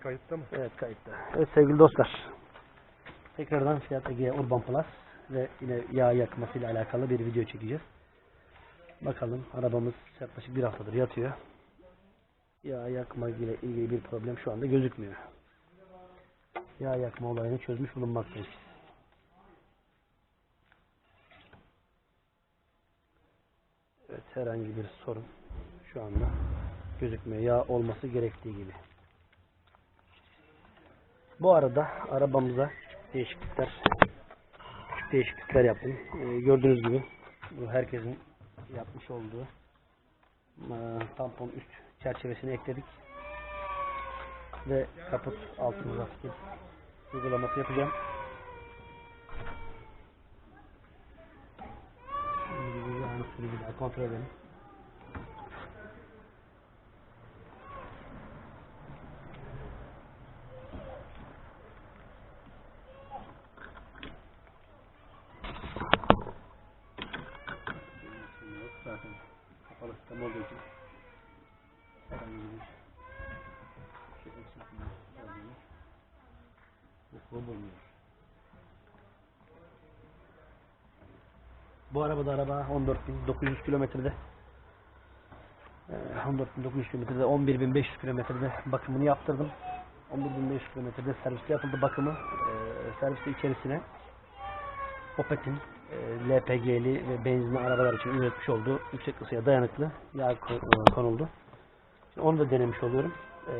Kayıtta mı? Evet kayıtta. Evet sevgili dostlar. Tekrardan Fiat Egea Urban Plus ve yine yağ yakmasıyla alakalı bir video çekeceğiz. Bakalım arabamız yaklaşık bir haftadır yatıyor. Yağ yakma ile ilgili bir problem şu anda gözükmüyor. Yağ yakma olayını çözmüş bulunmaktayız. Evet herhangi bir sorun şu anda gözükmüyor. Yağ olması gerektiği gibi. Bu arada arabamıza değişiklikler küçük değişiklikler yaptım. Ee, gördüğünüz gibi bu herkesin yapmış olduğu e, tampon üst çerçevesini ekledik. Ve kaput altımıza fitil uygulaması yapacağım. Daha kontrol edelim. yok zaten kapalı sistem olduğu için herhangi bir şey eksiltme olduğunu bu bulmuyor. Bu arabada araba 14.900 kilometrede Ee, 14.900 kilometrede 11.500 kilometrede bakımını yaptırdım. 11.500 kilometrede serviste yapıldı bakımı. Ee, serviste içerisine Opet'in e, LPG'li ve benzinli arabalar için üretmiş olduğu yüksek ısıya dayanıklı yağ e, konuldu. Şimdi onu da denemiş oluyorum. Ee,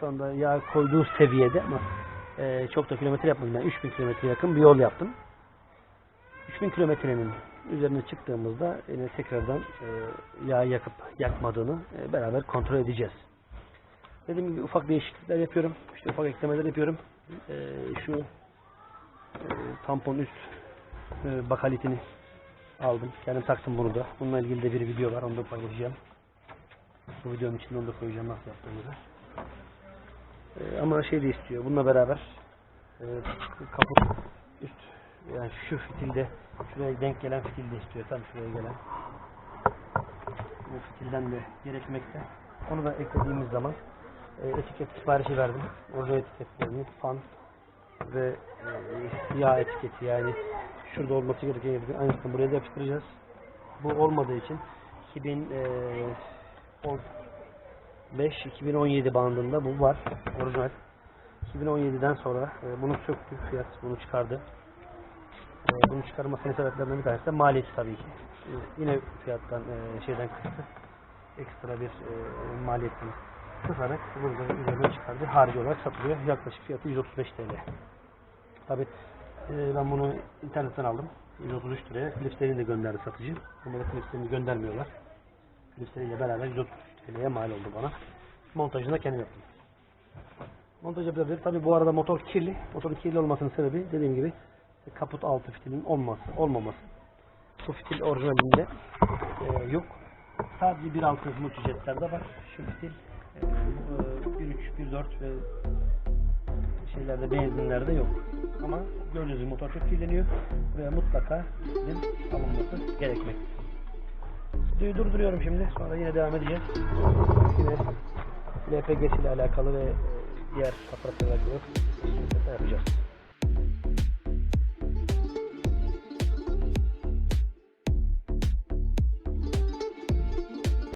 şu anda yağ koyduğu seviyede ama e, çok da kilometre yapmadım. Ben 3000 kilometre yakın bir yol yaptım. 3000 kilometrenin üzerine çıktığımızda yine tekrardan e, yağ yakıp yakmadığını e, beraber kontrol edeceğiz. Dediğim gibi ufak değişiklikler yapıyorum. İşte ufak eklemeler yapıyorum. E, şu e, tampon üst e, bakalitini aldım. Kendim taktım bunu da. Bununla ilgili de bir video var. Onu da paylaşacağım. Bu videonun içinde onu da koyacağım nasıl yaptığımızı. E, ama şey de istiyor. Bununla beraber e, kaput üst yani şu fitilde şuraya denk gelen fitil de istiyor. Tam şuraya gelen. Bu fitilden de gerekmekte. Onu da eklediğimiz zaman e, etiket siparişi verdim. Orada etiketlerini fan ve e, yağ etiketi yani şurada olması gereken yeri aynısını buraya da yapıştıracağız. Bu olmadığı için 2015-2017 bandında bu var. Orijinal. 2017'den sonra e, bunu söktü fiyat bunu çıkardı. E, bunu çıkarmasının sebeplerinden bir tanesi de maliyeti tabii ki. E, yine fiyattan e, şeyden kıstı. Ekstra bir e, maliyetten kısarak bunu da üzerinden çıkardı. Harici olarak satılıyor. Yaklaşık fiyatı 135 TL. Tabi ben bunu internetten aldım. 133 liraya. Philips'lerini de gönderdi satıcı. Ama Philips'lerini göndermiyorlar. Philips'leriyle beraber 133 TL'ye mal oldu bana. Montajını da kendim yaptım. Montaj yapabilir. Tabi bu arada motor kirli. Motorun kirli olmasının sebebi dediğim gibi kaput altı fitilin olması, olmaması. Bu fitil orijinalinde e, yok. Sadece 1.6 multijetlerde var. Şu fitil e, 1.3, 1.4 ve şeylerde benzinlerde yok. Ama gördüğünüz gibi motor çok kirleniyor. Buraya mutlaka fitilin alınması gerekmekte. Videoyu durduruyorum şimdi. Sonra yine devam edeceğiz. Yine LPG ile alakalı ve e, diğer fotoğraflarla alakalı yapacağız.